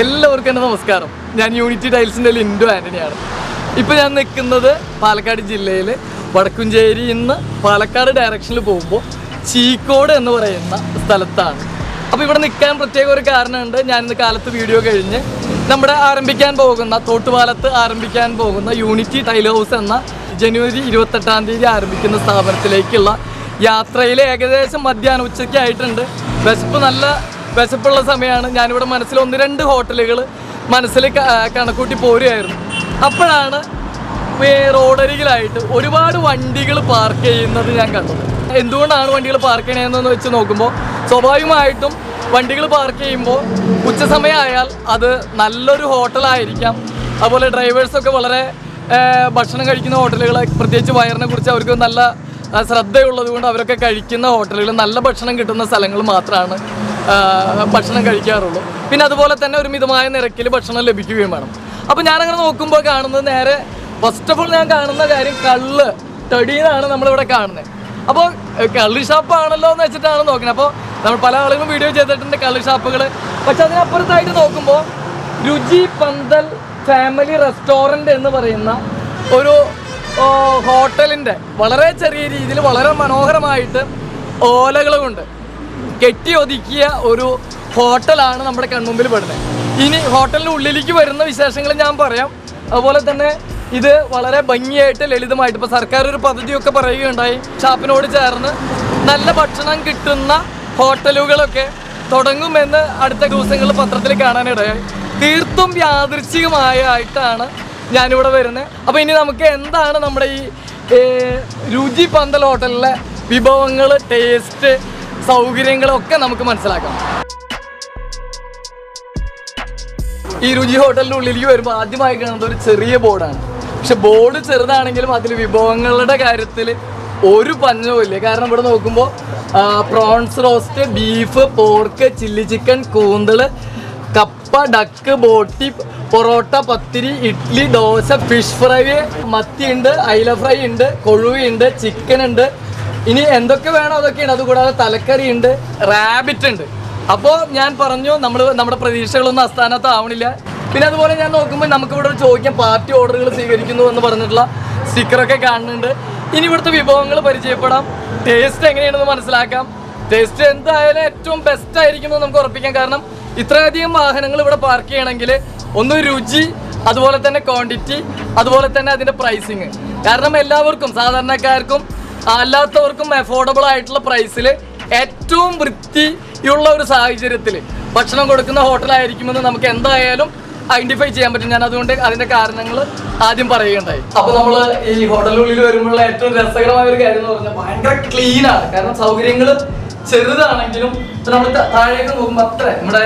എല്ലാവർക്കും എന്റെ നമസ്കാരം. ഞാൻ യൂണിറ്റി ടൈൽസിന്റെ ലിൻഡു ആന്റണിയാണ് ഇപ്പോൾ ഞാൻ നിൽക്കുന്നത് പാലക്കാട് ജില്ലയിൽ വടക്കുംചേരി ഇന്ന് പാലക്കാട് ഡയറക്ഷനിൽ പോകുമ്പോൾ ചീക്കോട് എന്ന് പറയുന്ന സ്ഥലത്താണ്. അപ്പോൾ ഇവിടെ നിൽക്കാൻ പ്രത്യേക ഒരു കാരണമുണ്ട്. ഞാൻ ഇന്ന് കാലത്ത് വീഡിയോ കഴിഞ്ഞ് നമ്മുടെ ആരംഭിക്കാൻ പോകുന്ന തോട്ടുപാലത്ത് ആരംഭിക്കാൻ പോകുന്ന യൂണിറ്റി ടൈൽ ഹൗസ് എന്ന ജനുവരി ഇരുപത്തെട്ടാം തീയതി ആരംഭിക്കുന്ന സ്ഥാപനത്തിലേക്കുള്ള യാത്രയിൽ ഏകദേശം മധ്യാഹ്നം ഉച്ചയ്ക്ക് ആയിട്ടുണ്ട് വിശപ്പ് നല്ല വിശപ്പുള്ള സമയമാണ്. ഞാനിവിടെ മനസ്സിൽ ഒന്ന് രണ്ട് ഹോട്ടലുകൾ മനസ്സിൽ കണക്കൂട്ടി പോരുകയായിരുന്നു. അപ്പോഴാണ് റോഡരികിലായിട്ട് ഒരുപാട് വണ്ടികൾ പാർക്ക് ചെയ്യുന്നത് ഞാൻ കണ്ടു എന്തുകൊണ്ടാണ് വണ്ടികൾ പാർക്ക് ചെയ്യണതെന്ന് വെച്ച് നോക്കുമ്പോൾ സ്വാഭാവികമായിട്ടും വണ്ടികൾ പാർക്ക് ചെയ്യുമ്പോൾ ഉച്ച സമയമായാൽ അത് നല്ലൊരു ഹോട്ടലായിരിക്കാം. അതുപോലെ ഡ്രൈവേഴ്സൊക്കെ വളരെ ഭക്ഷണം കഴിക്കുന്ന ഹോട്ടലുകൾ പ്രത്യേകിച്ച് വയറിനെ കുറിച്ച് അവർക്ക് നല്ല ശ്രദ്ധയുള്ളത് കൊണ്ട് അവരൊക്കെ കഴിക്കുന്ന ഹോട്ടലുകൾ നല്ല ഭക്ഷണം കിട്ടുന്ന സ്ഥലങ്ങൾ മാത്രമാണ് ഭക്ഷണം കഴിക്കാറുള്ളൂ. പിന്നെ അതുപോലെ തന്നെ ഒരു മിതമായ നിരക്കിൽ ഭക്ഷണം ലഭിക്കുകയും വേണം. അപ്പോൾ ഞാനങ്ങനെ നോക്കുമ്പോൾ കാണുന്നത് നേരെ ഫസ്റ്റ് ഓഫ് ഓൾ ഞാൻ കാണുന്ന കാര്യം കള്ള്. തടിയെന്നാണ് നമ്മളിവിടെ കാണുന്നത് അപ്പോൾ കള്ളി ഷാപ്പാണല്ലോ എന്ന് വെച്ചിട്ടാണ് നോക്കുന്നത് അപ്പോൾ നമ്മൾ പല ആളുകളും വീഡിയോ ചെയ്തിട്ടുണ്ട് കള്ളി ഷാപ്പുകൾ പക്ഷെ അതിനപ്പുറത്തായിട്ട് നോക്കുമ്പോൾ രുചി പന്തൽ ഫാമിലി റെസ്റ്റോറന്റ് എന്ന് പറയുന്ന ഒരു ഹോട്ടലിന്റെ വളരെ ചെറിയ രീതിയിൽ വളരെ മനോഹരമായിട്ട് ഓലകൾ കൊണ്ട് കെട്ടി ഒതുക്കിയ ഒരു ഹോട്ടലാണ് നമ്മുടെ കൺമുമ്പിൽ പെടുന്നത് ഇനി ഹോട്ടലിന്റെ ഉള്ളിലേക്ക് വരുന്ന വിശേഷങ്ങൾ ഞാൻ പറയാം. അതുപോലെ തന്നെ ഇത് വളരെ ഭംഗിയായിട്ട് ലളിതമായിട്ട് ഇപ്പോൾ സർക്കാർ ഒരു പദ്ധതിയൊക്കെ പറയുകയുണ്ടായി. ഷാപ്പിനോട് ചേർന്ന് നല്ല ഭക്ഷണം കിട്ടുന്ന ഹോട്ടലുകളൊക്കെ തുടങ്ങുമെന്ന് അടുത്ത ദിവസങ്ങളിൽ പത്രത്തിൽ കാണാനിടയായി. തീർത്തും യാദൃച്ഛികമായിട്ടാണ് ഞാനിവിടെ വരുന്നത് അപ്പോൾ ഇനി നമുക്ക് എന്താണ് നമ്മുടെ ഈ രുചി പന്തൽ ഹോട്ടലിലെ വിഭവങ്ങൾ ടേസ്റ്റ് സൗകര്യങ്ങളൊക്കെ നമുക്ക് മനസ്സിലാക്കാം. ഈ രുചി ഹോട്ടലിന്റെ ഉള്ളിലേക്ക് വരുമ്പോൾ ആദ്യമായി കാണുന്നത് ഒരു ചെറിയ ബോർഡാണ്. പക്ഷെ ബോർഡ് ചെറുതാണെങ്കിലും അതിൽ വിഭവങ്ങളുടെ കാര്യത്തിൽ ഒരു പഞ്ഞവും ഇല്ല. കാരണം ഇവിടെ നോക്കുമ്പോൾ prawns roast beef pork chilli chicken കൂന്തൾ കപ്പ ഡക്ക് ബോട്ടി പൊറോട്ട പത്തിരി ഇഡ്ഡലി ദോശ ഫിഷ് ഫ്രൈ മത്തി ഉണ്ട് അയില ഫ്രൈ ഉണ്ട് കൊഴുവുണ്ട് ചിക്കൻ ഉണ്ട്. ഇനി എന്തൊക്കെ വേണോ അതൊക്കെയാണ്. അതുകൂടാതെ തലക്കറി ഉണ്ട് റാബിറ്റ് ഉണ്ട്. അപ്പോൾ ഞാൻ പറഞ്ഞു നമ്മൾ നമ്മുടെ പ്രതീക്ഷകളൊന്നും അസ്ഥാനത്ത് ആവണില്ല. പിന്നെ അതുപോലെ ഞാൻ നോക്കുമ്പോൾ നമുക്ക് ഇവിടെ ചോദിക്കാൻ പാർട്ടി ഓർഡറുകൾ സ്വീകരിക്കുന്നു എന്ന് പറഞ്ഞിട്ടുള്ള സ്റ്റിക്കറൊക്കെ കാണുന്നുണ്ട്. ഇനി ഇവിടുത്തെ വിഭവങ്ങൾ പരിചയപ്പെടാം. ടേസ്റ്റ് എങ്ങനെയാണെന്ന് മനസ്സിലാക്കാം. ടേസ്റ്റ് എന്തായാലും ഏറ്റവും ബെസ്റ്റ് ആയിരിക്കും എന്ന് നമുക്ക് ഉറപ്പിക്കാം. കാരണം ഇത്രയധികം വാഹനങ്ങൾ ഇവിടെ പാർക്ക് ചെയ്യണമെങ്കിൽ ഒന്ന് രുചി അതുപോലെ തന്നെ ക്വാണ്ടിറ്റി അതുപോലെ തന്നെ അതിന്റെ പ്രൈസിങ് കാരണം എല്ലാവർക്കും സാധാരണക്കാർക്കും അല്ലാത്തവർക്കും അഫോർഡബിൾ ആയിട്ടുള്ള പ്രൈസിൽ ഏറ്റവും വൃത്തിയുള്ള ഒരു സാഹചര്യത്തിൽ ഭക്ഷണം കൊടുക്കുന്ന ഹോട്ടലായിരിക്കുമെന്ന് നമുക്ക് എന്തായാലും ഐഡന്റിഫൈ ചെയ്യാൻ പറ്റും. ഞാൻ അതുകൊണ്ട് അതിന്റെ കാരണങ്ങൾ ആദ്യം പറയുകയുണ്ടായി. അപ്പൊ നമ്മൾ ഈ ഹോട്ടലിനുള്ളിൽ വരുമ്പോഴുള്ള ഏറ്റവും രസകരമായ ഒരു കാര്യം എന്ന് പറഞ്ഞാൽ ഭയങ്കര ക്ലീൻ ആണ്. കാരണം സൗകര്യങ്ങൾ ചെറുതാണെങ്കിലും നമ്മൾ താഴേക്ക് നോക്കുമ്പോൾ അത്ര നമ്മുടെ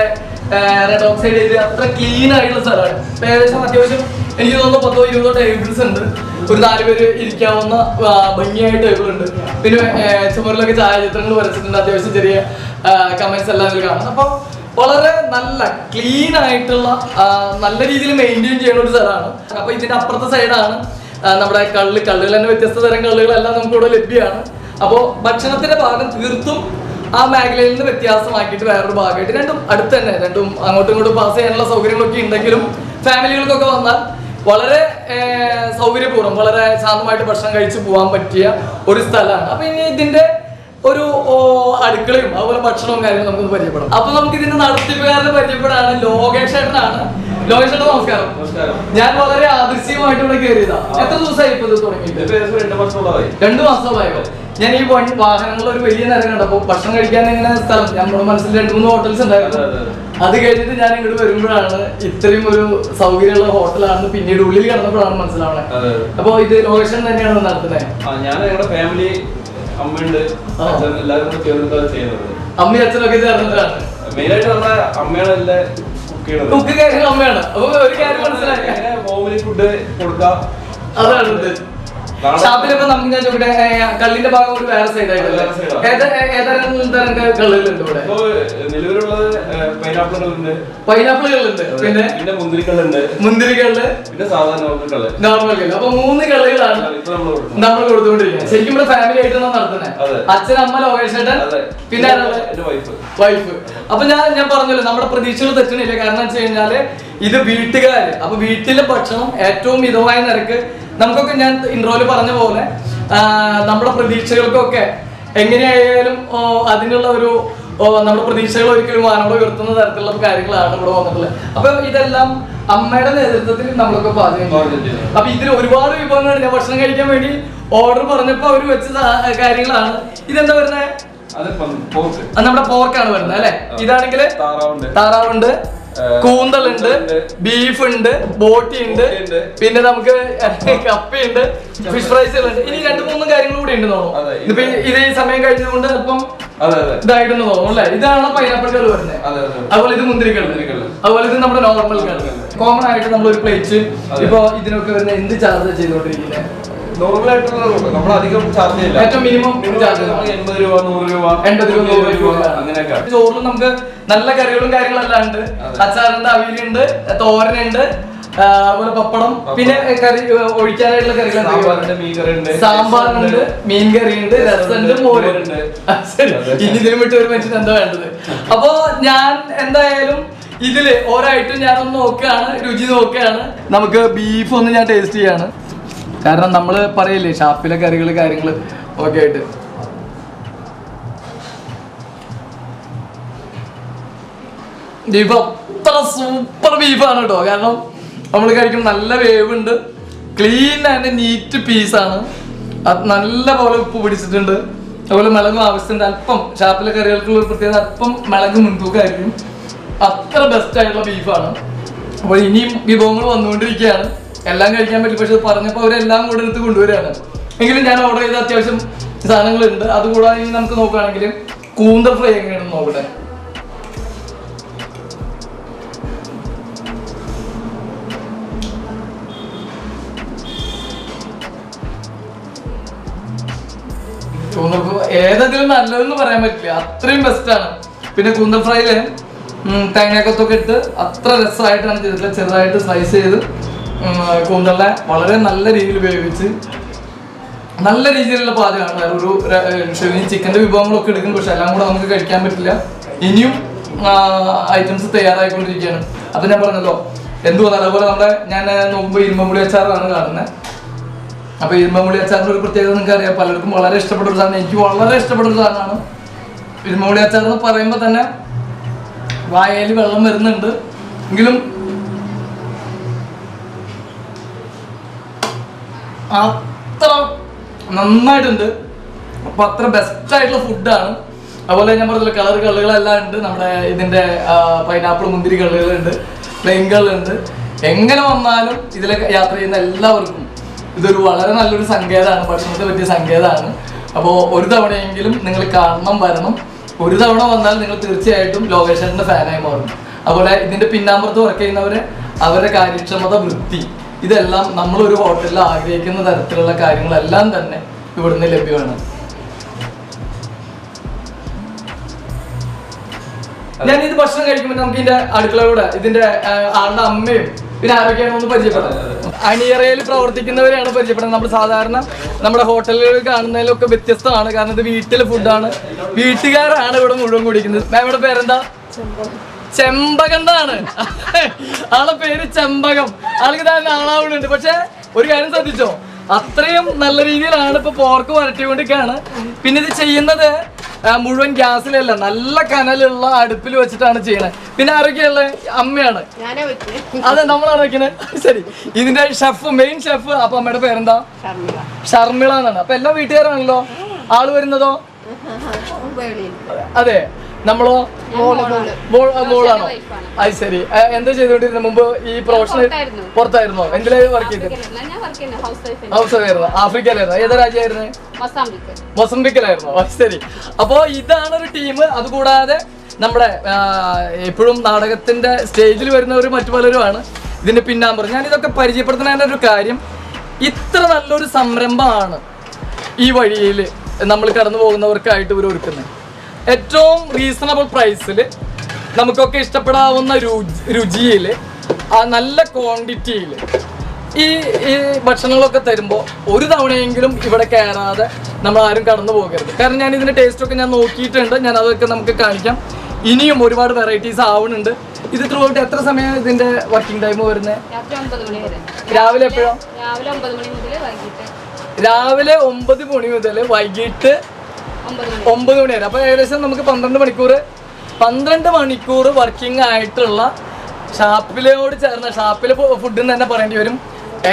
റെഡ് ഓക്സൈഡ് ഏരിയ അത്ര ക്ലീൻ ആയിട്ടുള്ള സ്ഥലമാണ്. ഏകദേശം അത്യാവശ്യം എനിക്ക് തോന്നുന്നു പത്തോ ഇരുപതോ ടേബിൾസ് ഉണ്ട്. ഒരു നാല് പേര് ഇരിക്കാവുന്ന ഭംഗിയായ ടേബിൾ ഉണ്ട്. പിന്നെ ചുമരിലൊക്കെ ഛായാചിത്രങ്ങൾ വരച്ചിട്ടുണ്ട്. അത്യാവശ്യം ചെറിയ കമന്റ്സ് എല്ലാം ഇതിൽ കാണാം അപ്പോൾ വളരെ നല്ല ക്ലീൻ ആയിട്ടുള്ള നല്ല രീതിയിൽ മെയിന്റെയിൻ ചെയ്യുന്ന ഒരു സ്ഥലമാണ്. അപ്പൊ ഇതിന്റെ അപ്പുറത്തെ സൈഡാണ് നമ്മുടെ കള്ള്. കള്ളുകൾ തന്നെ വ്യത്യസ്ത തരം കള്ളുകളെല്ലാം നമുക്ക് ഇവിടെ ലഭ്യമാണ്. അപ്പോൾ ഭക്ഷണത്തിന്റെ ഭാഗം തീർത്തും ആ മേഖലയിൽ നിന്ന് വ്യത്യാസമാക്കിയിട്ട് വേറൊരു ഭാഗമായിട്ട് രണ്ടും അടുത്ത് തന്നെ. രണ്ടും അങ്ങോട്ടും ഇങ്ങോട്ടും പാസ് ചെയ്യാനുള്ള സൗകര്യങ്ങളൊക്കെ ഉണ്ടെങ്കിലും ഫാമിലികൾക്കൊക്കെ വന്നാൽ വളരെ സൗകര്യപൂർവം വളരെ ശാന്തമായിട്ട് ഭക്ഷണം കഴിച്ച് പോകാൻ പറ്റിയ ഒരു സ്ഥലമാണ്. അപ്പൊ ഇനി ഇതിന്റെ ഒരു അടുക്കളയും അതുപോലെ ഭക്ഷണവും കാര്യങ്ങളും നമുക്ക് പരിചയപ്പെടാം. അപ്പൊ നമുക്ക് ഇതിന്റെ നടത്തിപ്പുകാരനെ പരിചയപ്പെടാണ് ലോകേഷ് ചേട്ടനാണ് ലോകേഷ് ചേട്ടൻ നമസ്കാരം. ഞാൻ വളരെ ആദർശികമായിട്ട് ഇവിടെ കയറിയതാ. എത്ര ദിവസമായി ഇപ്പൊ തുടങ്ങിയിട്ട്? രണ്ട് മാസമായോ ഞാൻ ഈ വാഹനങ്ങളിൽ ഒരു വലിയ നേരം കണ്ടപ്പോ ഭക്ഷണം കഴിക്കാൻ എങ്ങനെ സ്ഥലം? നമ്മുടെ മനസ്സിൽ രണ്ടു മൂന്ന് ഹോട്ടൽസ് ഉണ്ടായിരുന്നു. അതെ, കഴിഞ്ഞിട്ട് ഞാൻ ഇങ്ങോട്ട് വരുമ്പോഴാണ് ഇത്രയും ഒരു സൗകര്യമുള്ള ഹോട്ടലാണെന്ന് പിന്നീട് ഉള്ളിൽ കിടന്നപ്പോഴാണ് മനസ്സിലാവണേ. അപ്പൊ ഇത് ലൊക്കേഷൻ തന്നെയാണ് നടത്തുന്നത് ഞാൻ ഞങ്ങളുടെ ഫാമിലി അമ്മയുണ്ട് എല്ലാവരും ചേർന്നിട്ടാണ് ചെയ്യുന്നത്. അമ്മയും അച്ഛനൊക്കെ ചേർന്നിട്ടാണ്. മെയിനായിട്ട് നമ്മുടെ അമ്മയാണ് എല്ലാം കുക്ക് ചെയ്യണത്. കുക്ക് കാര്യങ്ങൾ അമ്മയാണ്. അപ്പൊ ഒരു കാര്യം മനസ്സിലായി. ഹോമിലി ഫുഡ് കൊടുക്കാം. അതാണ് ഷാപ്പിലിപ്പോ നമുക്ക് ഞാൻ ചോദിക്കട്ടെ കള്ളിന്റെ ഭാഗം ഒരു വേറെ സൈഡ് ആയിട്ടല്ലേ? ഏതാനും തരം കള്ളുകളുണ്ട് ഇവിടെ? ഇപ്പൊ നിലവിലുള്ളത് പൈനാപ്പിളുകളുണ്ട് പൈനാപ്പിളുകളുണ്ട് പിന്നെ? പിന്നെ പിന്നെ സാധാരണ നോർമൽ കള്ള്. നോർമൽ കള്ള്. അപ്പൊ മൂന്ന് കള്ളുകളാണ് ഇപ്പൊ നമ്മൾ കൊടുക്കുന്നത്. നമ്മൾ കൊടുത്തുകൊണ്ടിരിക്കുന്നത്. ശരിക്കും ഇവിടെ ഫാമിലി ആയിട്ടാണ് നടത്തുന്നത് അതെ. അച്ഛൻ അമ്മ ലോകേഷ് ഏട്ടൻ അതെ. പിന്നെ ആരാൾ? എന്റെ വൈഫ് വൈഫ് അപ്പൊ ഞാൻ ഞാൻ പറഞ്ഞല്ലോ നമ്മുടെ പ്രതീക്ഷകൾ തെറ്റണില്ല കാരണം വെച്ച് കഴിഞ്ഞാൽ ഇത് വീട്ടുകാര്. അപ്പൊ വീട്ടിലെ ഭക്ഷണം ഏറ്റവും മിതമായ നിരക്ക് നമുക്കൊക്കെ ഞാൻ ഇൻട്രോയിൽ പറഞ്ഞ പോലെ നമ്മുടെ പ്രതീക്ഷകൾക്കൊക്കെ എങ്ങനെയായാലും അതിനുള്ള ഒരു നമ്മുടെ പ്രതീക്ഷകൾ ഒരിക്കലും വാനോട് ഉയർത്തുന്ന തരത്തിലുള്ള കാര്യങ്ങളാണ് ഇവിടെ വന്നിട്ടുള്ളത്. അപ്പൊ ഇതെല്ലാം അമ്മയുടെ നേതൃത്വത്തിൽ നമ്മളൊക്കെ പാചകം. അപ്പൊ ഇതിൽ ഒരുപാട് വിഭവങ്ങൾ ഞാൻ ഭക്ഷണം കഴിക്കാൻ വേണ്ടി ഓർഡർ പറഞ്ഞപ്പോ അവർ വെച്ച കാര്യങ്ങളാണ്. ഇതെന്താ വരുന്നത് നമ്മുടെ പോർക്കാണ് വരുന്നത് അല്ലെ? ഇതാണെങ്കിൽ താറാവുണ്ട്. താറാവുണ്ട്. കൂന്തലുണ്ട്, ബീഫ് ഉണ്ട് ബോട്ടി ഉണ്ട് പിന്നെ നമുക്ക് കപ്പയുണ്ട് ഫിഷ് ഫ്രൈസുകളുണ്ട്. ഇനി രണ്ടു മൂന്നും കാര്യങ്ങൾ കൂടി ഉണ്ട് തോന്നുന്നു. ഇത് ഇതിപ്പോ ഈ- ഇത് ഈ സമയം കഴിഞ്ഞതുകൊണ്ട് അല്പം തോന്നും ഇതായിട്ടെന്ന് തോന്നുന്നു അല്ലെ? ഇതാണ് പൈനാപ്പിൾ കൾ വരുന്നത്. അതെ അതെ അതുപോലെ ഇത് മുന്തിരികൾ മുന്തിരിക്കള്ള്. അതുപോലെ ഇത് നമ്മുടെ നോർമൽ കൾ കോമൺ ആയിട്ട് നമ്മൾ ഒരു പ്ലേറ്റ്. ഇപ്പൊ ഇതിനൊക്കെ വരുന്ന എന്ത് ചാർജ് ചെയ്തുകൊണ്ടിരിക്കുന്നത് അധികം ചാർജ് ചെയ്യില്ല. ഏറ്റവും മിനിമം ചാർജ്. എൺപത് രൂപ നൂറ് രൂപ എൺപത് രൂപ നൂറ് രൂപ. അങ്ങനെയൊക്കെ. നമുക്ക് നല്ല കറികളും കാര്യങ്ങളെല്ലാം ഉണ്ട്. അച്ചാറുണ്ട് അവിയലുണ്ട് തോരനുണ്ട് അതുപോലെ പപ്പടം. പിന്നെ കറി ഒഴിക്കാനായിട്ടുള്ള കറികൾ സാമ്പാറുണ്ട് മീൻ കറിയുണ്ട് രസമുണ്ട് മോരുണ്ട്. ഇനി ഇതിലും വിട്ട് ഒരു മനുഷ്യൻ എന്താ വേണ്ടത്? അപ്പോ ഞാൻ എന്തായാലും ഇതിൽ ഓരോ ഐറ്റം ഞാനൊന്ന് നോക്കുകയാണ് രുചി നോക്കുകയാണ്. നമുക്ക് ബീഫ് ഒന്ന് ഞാൻ ടേസ്റ്റ് ചെയ്യാണ്. കാരണം നമ്മൾ പറയില്ലേ ഷാപ്പിലെ കറികൾ കാര്യങ്ങൾ ഒക്കെ ആയിട്ട്. അത്ര സൂപ്പർ ബീഫാണ് കേട്ടോ കാരണം നമ്മൾ കഴിക്കും നല്ല വേവ് ഉണ്ട് ക്ലീൻ ആൻഡ് നീറ്റ് പീസാണ് അത് നല്ല പോലെ ഉപ്പ് പിടിച്ചിട്ടുണ്ട്. അതുപോലെ മിളകും ആവശ്യമുണ്ട് അല്പം ഷാപ്പിലെ കറികൾക്കുള്ള പ്രത്യേകത അല്പം മിളക് മുൻതൂക്കായിരിക്കും അത്ര ബെസ്റ്റ് ആയിട്ടുള്ള ബീഫാണ് അപ്പോൾ ഇനിയും വിഭവങ്ങൾ വന്നുകൊണ്ടിരിക്കുകയാണ്. എല്ലാം കഴിക്കാൻ പറ്റും പക്ഷെ പറഞ്ഞപ്പോൾ അവരെല്ലാം കൂടെ എടുത്ത് കൊണ്ടുവരികയാണ്. എങ്കിലും ഞാൻ ഓർഡർ ചെയ്ത അത്യാവശ്യം സാധനങ്ങളുണ്ട്. അതുകൂടാതെ നമുക്ക് നോക്കുകയാണെങ്കിൽ കൂന്തൽ ഫ്രൈ എങ്ങനെയാണെന്ന് നോക്കട്ടെ ഏതെങ്കിലും നല്ലതെന്ന് പറയാൻ പറ്റില്ല. അത്രയും ബെസ്റ്റാണ് പിന്നെ കൂന്തൽ ഫ്രൈയിൽ തേങ്ങാക്കൊത്തൊക്കെ ഇട്ട് അത്ര രസമായിട്ടാണ് ചെയ്തിട്ടുള്ളത്. ചെറുതായിട്ട് സ്ലൈസ് ചെയ്ത് ഉം, കൂന്തലിനെ വളരെ നല്ല രീതിയിൽ ഉപയോഗിച്ച് നല്ല രീതിയിലുള്ള പാചകമാണ്. വേറെ ഒരു ചിക്കന്റെ വിഭവങ്ങളൊക്കെ എടുക്കും പക്ഷെ എല്ലാം കൂടെ നമുക്ക് കഴിക്കാൻ പറ്റില്ല. ഇനിയും ഐറ്റംസ് തയ്യാറായിക്കൊണ്ടിരിക്കുകയാണ്. അപ്പം ഞാൻ പറഞ്ഞല്ലോ. എന്തുവാ അതേപോലെ നമ്മുടെ ഞാൻ നോക്കുമ്പോൾ ഇരുമ്പമ്പുളി അച്ചാറാണ് കാണുന്നത് അപ്പോൾ ഇരുമ്പമുളി അച്ചാറിന്റെ ഒരു പ്രത്യേകത നിങ്ങൾക്ക് അറിയാം പലർക്കും വളരെ ഇഷ്ടപ്പെട്ട ഒരു സാധനം. എനിക്ക് വളരെ ഇഷ്ടപ്പെട്ട ഒരു സാധനമാണ്. ഇരുമ്പമുളി അച്ചാർ എന്ന് പറയുമ്പോൾ തന്നെ വായയിൽ വെള്ളം വരുന്നുണ്ട്. എങ്കിലും അത്ര നന്നായിട്ടുണ്ട്. അപ്പൊ അത്ര ബെസ്റ്റ് ആയിട്ടുള്ള ഫുഡാണ് അതുപോലെ ഞാൻ പറഞ്ഞില്ല കളർ കള്ളുകളെല്ലാം ഉണ്ട്. നമ്മുടെ ഇതിന്റെ പൈനാപ്പിൾ മുന്തിരി കള്ളുകളുണ്ട്. പ്ലെയിൻ കള്ളുണ്ട്. എങ്ങനെ വന്നാലും ഇതിലൊക്കെ യാത്ര ചെയ്യുന്ന എല്ലാവർക്കും ഇതൊരു വളരെ നല്ലൊരു സങ്കേതമാണ്. ഭക്ഷണത്തെ പറ്റിയ സങ്കേതമാണ്. അപ്പോൾ ഒരു തവണയെങ്കിലും നിങ്ങൾ കാണണം വരണം. ഒരു തവണ വന്നാൽ നിങ്ങൾ തീർച്ചയായിട്ടും ലോകേഷന്റെ ഫാനായി മാറും. അതുപോലെ ഇതിന്റെ പിന്നാമ്പുറത്ത് വർക്ക് ചെയ്യുന്നവരെ അവരുടെ കാര്യക്ഷമത വൃത്തി ഇതെല്ലാം നമ്മൾ ഒരു ഹോട്ടലിൽ ആഗ്രഹിക്കുന്ന തരത്തിലുള്ള കാര്യങ്ങളെല്ലാം തന്നെ ഇവിടുന്ന് ലഭ്യമാണ്. ഞാൻ ഇത് ഭക്ഷണം കഴിക്കുമ്പോൾ നമുക്ക് ഇതിന്റെ അടുക്കളയുടെ ഇതിന്റെ ആളുടെ അമ്മയും പിന്നെ ആരൊക്കെയാണ് ഒന്ന് പരിചയപ്പെടാം. അണിയറയിൽ പ്രവർത്തിക്കുന്നവരെയാണ് പരിചയപ്പെടുന്നത്. നമ്മൾ സാധാരണ നമ്മുടെ ഹോട്ടലുകളിൽ കാണുന്നതിലൊക്കെ വ്യത്യസ്തമാണ്. കാരണം ഇത് വീട്ടിലെ ഫുഡാണ് വീട്ടുകാരാണ് ഇവിടെ മുഴുവൻ കുടിക്കുന്നത്. മാം ഇവിടെ പേരെന്താ ചെമ്പകണ്ടാണ് ആളെ പേര് ചെമ്പകം ആൾക്ക് താൻ ആളാവുന്നുണ്ട് പക്ഷെ ഒരു കാര്യം ശ്രദ്ധിച്ചോ അത്രയും നല്ല രീതിയിലാണ് ഇപ്പൊ പോർക്ക് വരട്ടിക്കൊണ്ടിരിക്കുകയാണ് പിന്നെ ഇത് ചെയ്യുന്നത് മുഴുവൻ ഗ്യാസിലല്ല നല്ല കനലുള്ള അടുപ്പിൽ വെച്ചിട്ടാണ് ചെയ്യണത് പിന്നെ ആരൊക്കെയുള്ള അമ്മയാണ് അതെ നമ്മളാണ് വെക്കുന്നത് ശരി ഇതിന്റെ ഷെഫ് മെയിൻ ഷെഫ് അപ്പൊ അമ്മയുടെ പേരെന്താ ഷർമിള എന്നാണ് അപ്പൊ എല്ലാ വീട്ടുകാരാണല്ലോ ആൾ വരുന്നതോ അതെ നമ്മളോ? മോളാണോ. അത് ശരി. എന്താ ചെയ്തോണ്ടിരുന്നത് മുമ്പ് ഈ പ്രൊഫഷണൽ പുറത്തായിരുന്നു. എന്തിലായിരുന്നു വർക്ക് ചെയ്തത് ഹൗസ് വൈഫ് ആയിരുന്നു. ആഫ്രിക്കയിലായിരുന്നു. ഏതാ രാജ്യമായിരുന്നു? മൊസാംബിക്ക്. മൊസംബിക്കിലായിരുന്നു. ശരി. അപ്പോ ഇതാണ് ഒരു ടീം അതുകൂടാതെ നമ്മുടെ എപ്പോഴും നാടകത്തിന്റെ സ്റ്റേജിൽ വരുന്നവർ മറ്റു പലരുമാണ് ഇതിന്റെ പിന്നാമ്പർ ഞാൻ ഇതൊക്കെ പരിചയപ്പെടുത്തുന്നതിന്റെ ഒരു കാര്യം ഇത്ര നല്ലൊരു സംരംഭമാണ് ഈ വഴിയിൽ നമ്മൾ കടന്നു പോകുന്നവർക്കായിട്ട് ഇവർ ഒരുക്കുന്നത് ഏറ്റവും റീസണബിൾ പ്രൈസിൽ നമുക്കൊക്കെ ഇഷ്ടപ്പെടാവുന്ന രുചിയിൽ ആ നല്ല ക്വാണ്ടിറ്റിയിൽ ഈ ഈ ഭക്ഷണങ്ങളൊക്കെ തരുമ്പോൾ ഒരു തവണയെങ്കിലും ഇവിടെ കയറാതെ നമ്മൾ ആരും കടന്നു പോകരുത്. കാരണം ഞാൻ ഇതിന്റെ ടേസ്റ്റൊക്കെ ഞാൻ നോക്കിയിട്ടുണ്ട്. ഞാൻ അതൊക്കെ നമുക്ക് കാണിക്കാം. ഇനിയും ഒരുപാട് വെറൈറ്റീസ് ആവുന്നുണ്ട്. ഇത് ത്രൂ ഔട്ട് എത്ര സമയം ഇതിന്റെ വർക്കിംഗ് ടൈം വരുന്നത് രാവിലെ എപ്പോഴോ? രാവിലെ ഒമ്പത് മണി മുതൽ വൈകിട്ട് ഒമ്പത് മണി. വരെ. അപ്പൊ ഏകദേശം നമുക്ക് പന്ത്രണ്ട് മണിക്കൂർ പന്ത്രണ്ട് മണിക്കൂർ വർക്കിംഗ് ആയിട്ടുള്ള ഷാപ്പിലോട് ചേർന്ന ഷാപ്പിൽ ഫുഡ് തന്നെ പറയേണ്ടി വരും.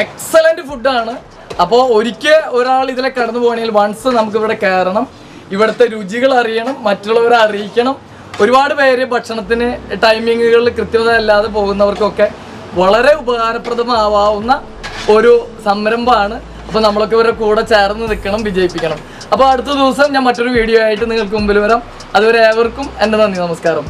എക്സലന്റ് ഫുഡാണ് അപ്പോൾ ഒരിക്കൽ ഒരാൾ ഇതിലെ കടന്നു പോകണമെങ്കിൽ വൺസ് നമുക്ക് ഇവിടെ കയറണം ഇവിടുത്തെ രുചികൾ അറിയണം മറ്റുള്ളവരെ അറിയിക്കണം. ഒരുപാട് പേര് ഭക്ഷണത്തിന് ടൈമിങ്ങുകളിൽ കൃത്യത അല്ലാതെ പോകുന്നവർക്കൊക്കെ വളരെ ഉപകാരപ്രദമാവാവുന്ന ഒരു സംരംഭമാണ്. അപ്പോൾ നമ്മളൊക്കെ ഇവരുടെ കൂടെ ചേർന്ന് നിൽക്കണം വിജയിപ്പിക്കണം. അപ്പോൾ അടുത്ത ദിവസം ഞാൻ മറ്റൊരു വീഡിയോ ആയിട്ട് നിങ്ങൾക്ക് മുമ്പിൽ വരാം. അതുവരെ ഏവർക്കും എന്റെ നന്ദി നമസ്കാരം.